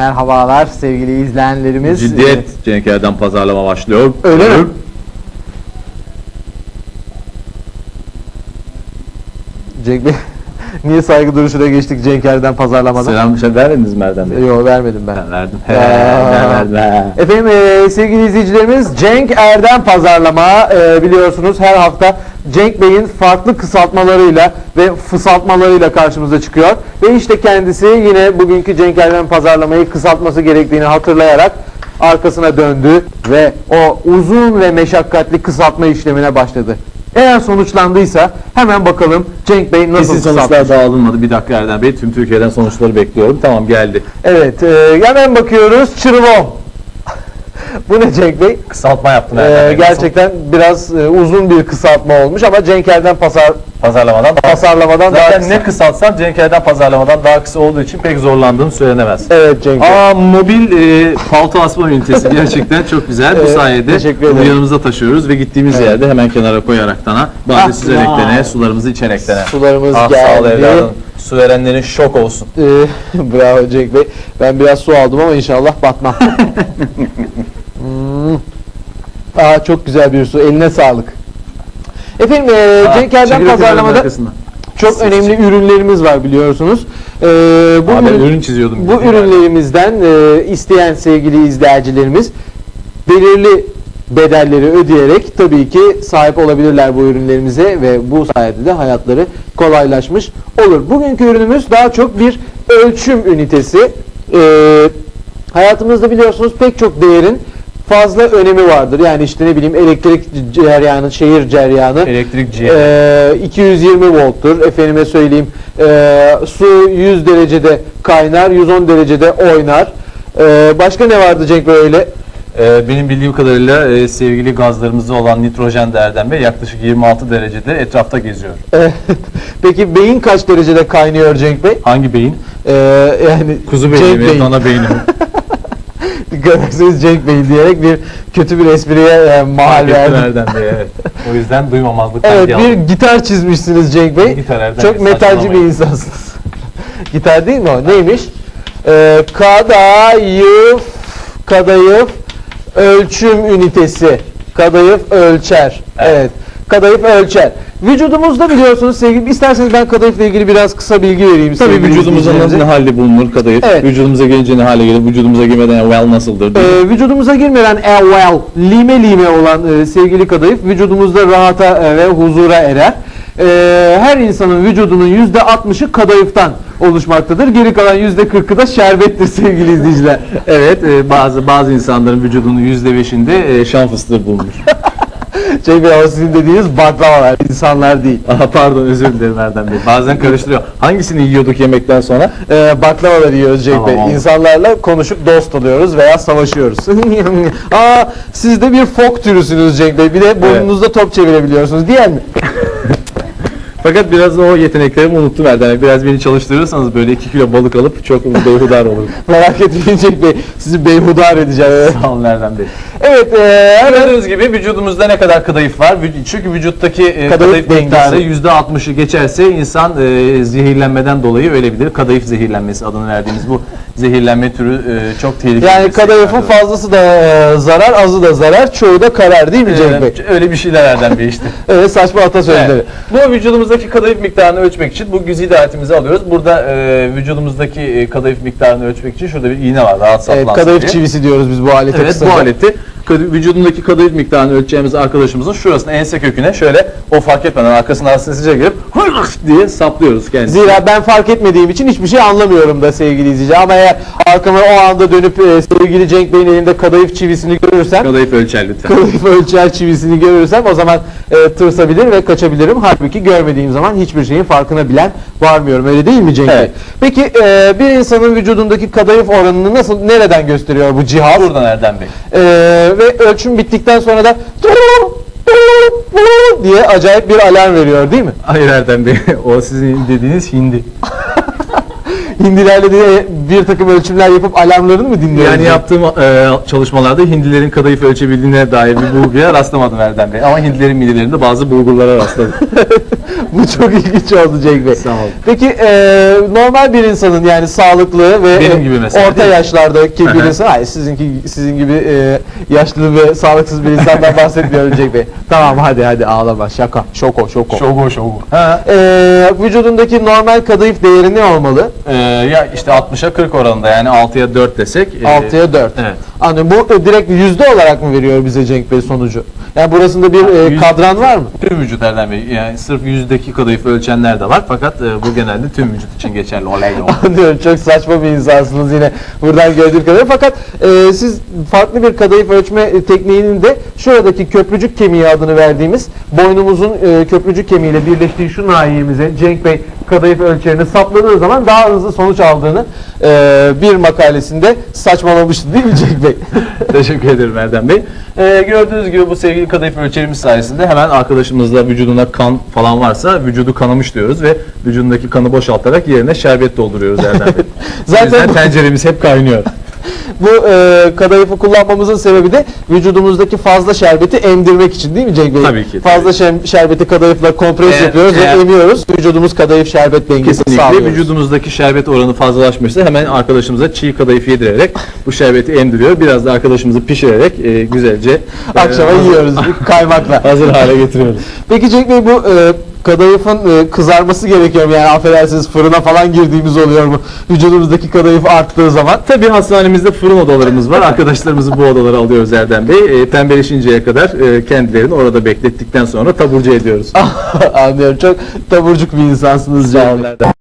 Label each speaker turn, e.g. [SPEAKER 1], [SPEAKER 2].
[SPEAKER 1] Merhabalar sevgili izleyenlerimiz.
[SPEAKER 2] Ciddiyet Cenk Erdem pazarlama başlıyor.
[SPEAKER 1] Öyle mi? Ee, Cenk Bey, niye saygı duruşuna geçtik Cenk Erden pazarlamadan?
[SPEAKER 2] Selam şey vermediniz mi Erdem Bey?
[SPEAKER 1] Yok vermedim ben.
[SPEAKER 2] Ben verdim.
[SPEAKER 1] Aa.
[SPEAKER 2] ben verdim. he.
[SPEAKER 1] Efendim e, sevgili izleyicilerimiz Cenk Erdem pazarlama e, biliyorsunuz her hafta Cenk Bey'in farklı kısaltmalarıyla ve fısaltmalarıyla karşımıza çıkıyor. Ve işte kendisi yine bugünkü Cenk Erdem pazarlamayı kısaltması gerektiğini hatırlayarak arkasına döndü ve o uzun ve meşakkatli kısaltma işlemine başladı. Eğer sonuçlandıysa hemen bakalım Cenk Bey nasıl
[SPEAKER 2] Kesin
[SPEAKER 1] kısaltmış.
[SPEAKER 2] sonuçlar daha alınmadı. Bir dakika Erdem Bey. Tüm Türkiye'den sonuçları bekliyorum. Tamam geldi.
[SPEAKER 1] Evet e, hemen bakıyoruz Çırvo. Bu ne Cenk Bey?
[SPEAKER 2] Kısaltma yaptın
[SPEAKER 1] Ee, gerçekten biraz e, uzun bir kısaltma olmuş ama Cenk Erden pasar,
[SPEAKER 2] Pazarlamadan daha
[SPEAKER 1] pasarlamadan daha
[SPEAKER 2] Zaten
[SPEAKER 1] kısa.
[SPEAKER 2] ne kısaltsan Cenk Erdem pazarlamadan daha kısa olduğu için pek zorlandığını söylenemez.
[SPEAKER 1] Evet Cenk Bey.
[SPEAKER 2] Aa mobil e, palto asma ünitesi gerçekten çok güzel. Bu
[SPEAKER 1] Evet,
[SPEAKER 2] sayede
[SPEAKER 1] teşekkür
[SPEAKER 2] bunu
[SPEAKER 1] ederim.
[SPEAKER 2] yanımıza taşıyoruz ve gittiğimiz yerde hemen kenara koyaraktan ha.
[SPEAKER 1] Ah,
[SPEAKER 2] Badesiz ereklene,
[SPEAKER 1] wow.
[SPEAKER 2] sularımızı içereklene.
[SPEAKER 1] Sularımız
[SPEAKER 2] Ah sağ ol
[SPEAKER 1] geldi.
[SPEAKER 2] evladım. Su verenlerin şok olsun.
[SPEAKER 1] Ee, bravo Cenk Bey. Ben biraz su aldım ama inşallah batmam. Aa, çok güzel bir su. Eline sağlık. Efendim e,
[SPEAKER 2] Aa,
[SPEAKER 1] Cenk Erden
[SPEAKER 2] çekil bakalım
[SPEAKER 1] pazarlamada çok önemli ürünlerimiz var biliyorsunuz. Ee, bu
[SPEAKER 2] ben
[SPEAKER 1] ürün-
[SPEAKER 2] ürün çiziyordum.
[SPEAKER 1] Bu ürünlerimizden e, isteyen sevgili izleyicilerimiz belirli bedelleri ödeyerek tabii ki sahip olabilirler bu ürünlerimize ve bu sayede de hayatları kolaylaşmış olur. Bugünkü ürünümüz daha çok bir ölçüm ünitesi. E, hayatımızda biliyorsunuz pek çok değerin fazla önemi vardır. Yani işte ne bileyim elektrik ceryanı, şehir ceryanı,
[SPEAKER 2] Elektrik ciğer.
[SPEAKER 1] ee, 220 volttur. Efendime söyleyeyim ee, su 100 derecede kaynar, 110 derecede oynar. Ee, başka ne vardı Cenk Bey öyle?
[SPEAKER 2] Ee, benim bildiğim kadarıyla e, sevgili gazlarımızda olan nitrojen de Erdem Bey yaklaşık 26 derecede etrafta geziyor.
[SPEAKER 1] Peki beyin kaç derecede kaynıyor Cenk Bey?
[SPEAKER 2] Hangi beyin?
[SPEAKER 1] Ee, yani
[SPEAKER 2] Kuzu
[SPEAKER 1] Cenk
[SPEAKER 2] beyni mi?
[SPEAKER 1] Bey.
[SPEAKER 2] Dana beyni mi?
[SPEAKER 1] Ederseniz Cenk Bey diyerek bir kötü bir espriye e, mahal verdim.
[SPEAKER 2] Evet. O yüzden duymamazlıktan
[SPEAKER 1] Evet bir
[SPEAKER 2] aldım.
[SPEAKER 1] gitar çizmişsiniz Cenk Bey.
[SPEAKER 2] Gitar
[SPEAKER 1] Çok metalci bir insansınız. gitar değil mi o? Neymiş? Ee, kadayıf, kadayıf ölçüm ünitesi. Kadayıf ölçer. Evet.
[SPEAKER 2] Evet.
[SPEAKER 1] Kadayıf ölçer. Vücudumuzda biliyorsunuz sevgili isterseniz ben kadayıfla ilgili biraz kısa bilgi vereyim.
[SPEAKER 2] Tabii
[SPEAKER 1] sevgili
[SPEAKER 2] vücudumuzda
[SPEAKER 1] izleyicilerimize.
[SPEAKER 2] ne halde bulunur kadayıf?
[SPEAKER 1] Evet.
[SPEAKER 2] Vücudumuza gelince ne hale gelir? Vücudumuza girmeden well nasıldır?
[SPEAKER 1] Ee, vücudumuza girmeden evvel lime lime olan e, sevgili kadayıf vücudumuzda rahata e, ve huzura erer. E, her insanın vücudunun yüzde 60'ı kadayıftan oluşmaktadır. Geri kalan yüzde 40'ı da şerbettir sevgili izleyiciler.
[SPEAKER 2] Evet, e, bazı bazı insanların vücudunun %5'inde e, şan fıstığı bulunur.
[SPEAKER 1] Şey Bey, o sizin dediğiniz baklavalar, insanlar değil.
[SPEAKER 2] Aha pardon özür dilerim Erdem Bey. Bazen karıştırıyor. Hangisini yiyorduk yemekten sonra?
[SPEAKER 1] E, baklavalar yiyoruz Cenk
[SPEAKER 2] Tamam,
[SPEAKER 1] Bey.
[SPEAKER 2] oldu.
[SPEAKER 1] İnsanlarla konuşup dost oluyoruz veya savaşıyoruz. Aa, siz de bir fok türüsünüz Cenk Bey. Bir de burnunuzda top çevirebiliyorsunuz değil mi?
[SPEAKER 2] Fakat biraz o yeteneklerimi unuttum Erdem. Biraz beni çalıştırırsanız böyle 2 kilo balık alıp çok beyhudar olurum.
[SPEAKER 1] Merak etmeyin Cenk Bey. Sizi beyhudar edeceğim.
[SPEAKER 2] Sağ olun Erdem Bey.
[SPEAKER 1] Evet, e,
[SPEAKER 2] Gördüğünüz gibi vücudumuzda ne kadar kadayıf var? Çünkü vücuttaki e,
[SPEAKER 1] Kadayıf
[SPEAKER 2] kadayıf,
[SPEAKER 1] dengesi.
[SPEAKER 2] miktarı %60'ı geçerse insan e, zehirlenmeden dolayı ölebilir. Kadayıf zehirlenmesi adını verdiğimiz bu zehirlenme türü e, çok tehlikeli.
[SPEAKER 1] yani kadayıfın fazlası da e, zarar, azı da zarar, çoğu da karar değil mi Cenk Bey?
[SPEAKER 2] Öyle bir şeyler Erdem Bey işte.
[SPEAKER 1] Evet, saçma atasözleri.
[SPEAKER 2] Evet. Bu vücudumuzdaki kadayıf miktarını ölçmek için bu güzide aletimizi alıyoruz. Burada e, vücudumuzdaki e, kadayıf miktarını ölçmek için şurada bir iğne var. Rahat
[SPEAKER 1] Evet,
[SPEAKER 2] saplansın
[SPEAKER 1] kadayıf
[SPEAKER 2] diye.
[SPEAKER 1] çivisi diyoruz biz bu alete
[SPEAKER 2] Evet
[SPEAKER 1] kısaca.
[SPEAKER 2] bu aleti vücudundaki kadayıf miktarını ölçeceğimiz arkadaşımızın şurasına ense köküne şöyle o fark etmeden arkasından sinsice girip diye saplıyoruz kendisini.
[SPEAKER 1] Zira ben fark etmediğim için hiçbir şey anlamıyorum da sevgili izleyici. Ama eğer arkama o anda dönüp e, sevgili Cenk Bey'in elinde kadayıf çivisini görürsem,
[SPEAKER 2] Kadayıf ölçer lütfen.
[SPEAKER 1] kadayıf ölçer çivisini görürsem o zaman e, tırsabilir ve kaçabilirim. Halbuki görmediğim zaman hiçbir şeyin farkına bilen varmıyorum. Öyle değil mi Cenk Bey?
[SPEAKER 2] Evet.
[SPEAKER 1] Peki e, bir insanın vücudundaki kadayıf oranını nasıl, nereden gösteriyor bu cihaz?
[SPEAKER 2] Buradan Erdem Bey.
[SPEAKER 1] Ee, ve ölçüm bittikten sonra da diye acayip bir alarm veriyor değil mi?
[SPEAKER 2] Hayır Erdem Bey o sizin dediğiniz hindi.
[SPEAKER 1] hindilerle de bir takım ölçümler yapıp alarmlarını mı dinliyoruz?
[SPEAKER 2] Yani yaptığım e, çalışmalarda hindilerin kadayıf ölçebildiğine dair bir bulguya rastlamadım Erdem Bey. Ama hindilerin midelerinde bazı bulgulara rastladım.
[SPEAKER 1] Bu çok ilginç oldu Cenk Bey.
[SPEAKER 2] Sağ olun.
[SPEAKER 1] Peki e, normal bir insanın yani sağlıklı ve
[SPEAKER 2] Benim
[SPEAKER 1] e,
[SPEAKER 2] gibi mesela,
[SPEAKER 1] orta
[SPEAKER 2] değil mi?
[SPEAKER 1] yaşlardaki bir insan, hayır sizinki sizin gibi e, yaşlı ve sağlıksız bir insandan bahsetmiyorum Cenk Bey. Tamam hadi hadi ağlama şaka şoko şoko.
[SPEAKER 2] şovu şovu. Ha.
[SPEAKER 1] E, vücudundaki normal kadayıf değeri ne olmalı?
[SPEAKER 2] E, ya işte 60'a 40 oranında yani 6'ya 4 desek. e,
[SPEAKER 1] 6'ya 4.
[SPEAKER 2] Evet.
[SPEAKER 1] Anladım. Bu e, direkt yüzde olarak mı veriyor bize Cenk Bey sonucu? Yani burasında bir e,
[SPEAKER 2] Yüz-
[SPEAKER 1] kadran var mı?
[SPEAKER 2] Tüm vücut Erdem Bey. Yani sırf yüzdeki kadayıf ölçenler de var fakat e, bu genelde tüm vücut için geçerli. Olay yok.
[SPEAKER 1] Anlıyorum çok saçma bir insansınız yine buradan gördüğüm kadarıyla. Fakat e, siz farklı bir kadayıf ölçme e, tekniğinin de şuradaki köprücük kemiği adını verdiğimiz boynumuzun e, köprücük kemiğiyle birleştiği şu nahiyemize Cenk Bey kadayıf ölçerini sapladığı zaman daha hızlı sonuç aldığını e, bir makalesinde saçmalamıştı değil mi Cenk Bey?
[SPEAKER 2] Teşekkür ederim Erdem Bey. Ee, gördüğünüz gibi bu sevgili kadayıf ölçerimiz sayesinde hemen arkadaşımızda vücudunda kan falan varsa vücudu kanamış diyoruz ve vücudundaki kanı boşaltarak yerine şerbet dolduruyoruz Erdem Bey.
[SPEAKER 1] Zaten
[SPEAKER 2] Zaten
[SPEAKER 1] bu-
[SPEAKER 2] tenceremiz hep kaynıyor.
[SPEAKER 1] Bu e, kadayıfı kullanmamızın sebebi de vücudumuzdaki fazla şerbeti emdirmek için değil mi Cenk Bey?
[SPEAKER 2] Tabii ki,
[SPEAKER 1] Fazla şem- şerbeti kadayıfla kompres
[SPEAKER 2] Eğer-
[SPEAKER 1] yapıyoruz
[SPEAKER 2] eğer-
[SPEAKER 1] ve emiyoruz. Vücudumuz kadayıf şerbet dengesini
[SPEAKER 2] Kesinlikle
[SPEAKER 1] sağlıyoruz.
[SPEAKER 2] vücudumuzdaki şerbet oranı fazlalaşmışsa hemen arkadaşımıza çiğ kadayıf yedirerek bu şerbeti emdiriyor. Biraz da arkadaşımızı pişirerek e, güzelce e,
[SPEAKER 1] Akşama yiyoruz kaymakla.
[SPEAKER 2] Hazır hale getiriyoruz.
[SPEAKER 1] Peki Cenk Bey bu e, kadayıfın e, kızarması gerekiyor mu? Yani affedersiniz fırına falan girdiğimiz oluyor mu? Vücudumuzdaki kadayıf arttığı zaman.
[SPEAKER 2] Tabii hastanemizde fırın odalarımız var. Arkadaşlarımızı bu odalara alıyoruz Erdem Bey. E, pembeleşinceye kadar e, kendilerini orada beklettikten sonra taburcu ediyoruz.
[SPEAKER 1] Anlıyorum. Çok taburcuk bir insansınız Bey.